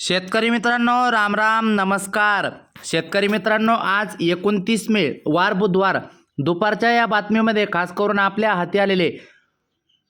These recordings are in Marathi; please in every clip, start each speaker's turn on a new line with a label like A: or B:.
A: शेतकरी मित्रांनो राम राम नमस्कार. शेतकरी मित्रांनो आज एकोणतीस मे वार बुधवार. दुपारच्या या बातमीमध्ये खास करून आपल्या हाती आलेले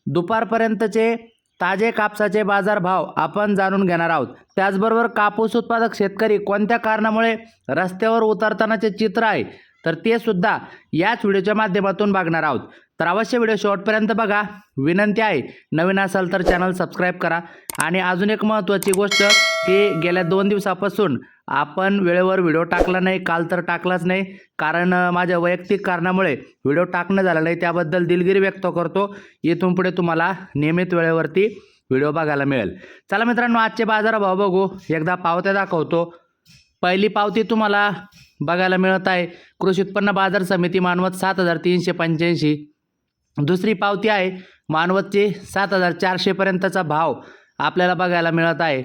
A: दुपारपर्यंतचे ताजे कापसाचे बाजारभाव आपण जाणून घेणार आहोत. त्याचबरोबर कापूस उत्पादक शेतकरी कोणत्या कारणामुळे रस्त्यावर उतरतानाचे चित्र आहे तर ते सुद्धा याच व्हिडिओच्या माध्यमातून बघणार आहोत. तर अवश्य व्हिडिओ शेवटपर्यंत बघा. विनंती आहे नवीन असाल तर चॅनल सबस्क्राईब करा. आणि अजून एक महत्त्वाची गोष्ट की गेल्या दोन दिवसापासून आपण वेळेवर व्हिडिओ टाकला नाही काल तर टाकलाच नाही. कारण माझ्या वैयक्तिक कारणामुळे व्हिडिओ टाकणं झालं नाही. त्याबद्दल दिलगिरी व्यक्त करतो. इथून पुढे तुम्हाला नियमित वेळेवरती व्हिडिओ बघायला मिळेल. चला मित्रांनो आजचे बाजारभाव बघू. एकदा पावत्या दाखवतो. पहिली पावती तुम्हाला बघायला मिळत आहे. कृषी उत्पन्न बाजार समिती मानवत सात हजार तीनशे पंच्याऐंशी. दुसरी पावती आहे मानवतची सात हजार चारशेपर्यंतचा भाव आपल्याला बघायला मिळत आहे.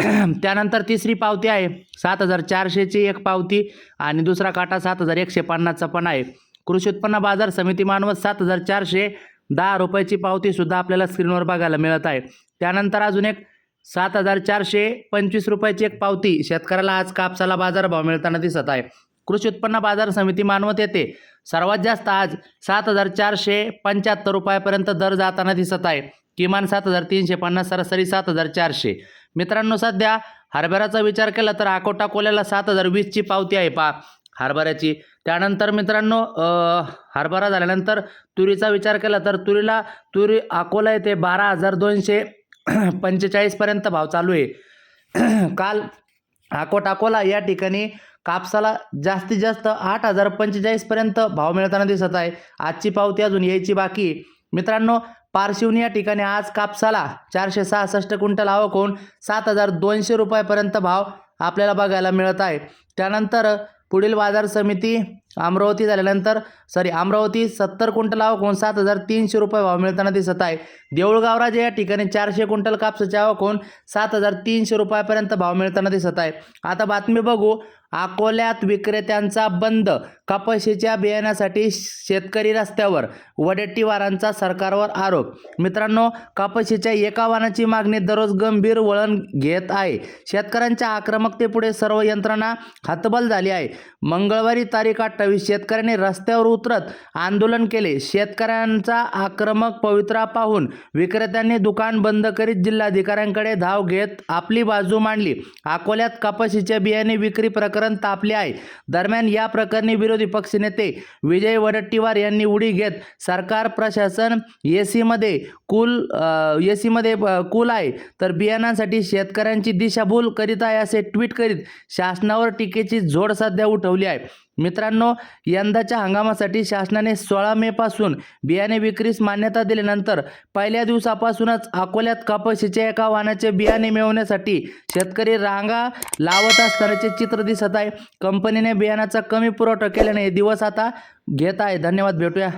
A: त्यानंतर तिसरी पावती आहे सात हजार चारशेची एक पावती आणि दुसरा काटा सात हजार एकशे पन्नासचा पण आहे. कृषी उत्पन्न बाजार समिती मानवत सात हजार चारशे दहा रुपयाची पावतीसुद्धा आपल्याला स्क्रीनवर बघायला मिळत आहे. त्यानंतर अजून एक सात हजार चारशे पंचवीस रुपयाची एक पावती शेतकऱ्याला आज कापसाला बाजारभाव मिळताना दिसत आहे. कृषी उत्पन्न बाजार समिती मानवत येते. सर्वात जास्त आज सात हजार चारशे पंच्याहत्तर रुपयापर्यंत दर जाताना दिसत आहे. किमान सात हजार तीनशे पन्नास सरासरी सात हजार चारशे. मित्रांनो सध्या हरभऱ्याचा विचार केला तर अकोटा कोल्याला सात हजार वीसची पावती आहे पा हरभऱ्याची. त्यानंतर मित्रांनो हरभरा झाल्यानंतर तुरीचा विचार केला तर तुरीला तुरी अकोला येथे बारा हजार दोनशे पंचेचाळीसपर्यंत भाव चालू आहे. काल अकोट अकोला या ठिकाणी कापसाला जास्तीत जास्त आठ हजार पंचेचाळीसपर्यंत भाव मिळताना दिसत आहे. आजची पावती अजून यायची बाकी. मित्रांनो पारशिवनी या ठिकाणी आज कापसाला चारशे सहासष्ट क्विंटल आवक होऊन सात हजार दोनशे रुपयापर्यंत भाव आपल्याला बघायला मिळत आहे. त्यानंतर पुढील बाजार समिती अमरावती झाल्यानंतर सॉरी अमरावती सत्तर क्विंटल कोण सात हजार तीनशे रुपये भाव मिळताना दिसत आहे. देऊळगावराजे या ठिकाणी चारशे क्विंटल कापसाच्या आवक सात हजार तीनशे रुपयापर्यंत भाव मिळताना दिसत आहे. आता बातमी बघू अकोल्यात विक्रेत्यांचा बंद कपाशीच्या बियाण्यासाठी शेतकरी रस्त्यावर वडेट्टीवारांचा सरकारवर आरोप. मित्रांनो कपाशीच्या एका वाहनाची मागणी दररोज गंभीर वळण घेत आहे. शेतकऱ्यांच्या आक्रमकतेपुढे सर्व यंत्रणा हतबल झाली आहे. मंगळवारी तारीख अठ्ठावीस. शेतकऱ्यांनी रस्त्यावर उतरत आंदोलन केले. शेतकऱ्यांचा आक्रमक पवित्रा पाहून विक्रेत्यांनी दुकान बंद करीत जिल्हाधिकाऱ्यांकडे धाव घेत आपली बाजू मांडली. अकोल्यात कपाशीचे बियाणे विक्री प्रकरण तापले आहे. दरम्यान या प्रकरणी विरोधी पक्षनेते विजय वडट्टीवार यांनी उडी घेत सरकार प्रशासन एसीमध्ये कुल एसीमध्ये कुल आहे. तर बियाणांसाठी शेतकऱ्यांची दिशाभूल करीत आहे असे ट्विट करीत शासनावर टीकेची झोड सध्या उठवली आहे. मित्रांनो यंदाच्या हंगामासाठी शासनाने सोळा मे पासून बियाणे विक्रीस मान्यता दिल्यानंतर पहिल्या दिवसापासूनच अकोल्यात कपाशीच्या एका वाहनाचे बियाणे मिळवण्यासाठी शेतकरी रांगा लावत असतानाचे चित्र दिसत आहे. कंपनीने बियाणाचा कमी पुरवठा केल्याने हे दिवस आता घेत आहे. धन्यवाद. भेटूया.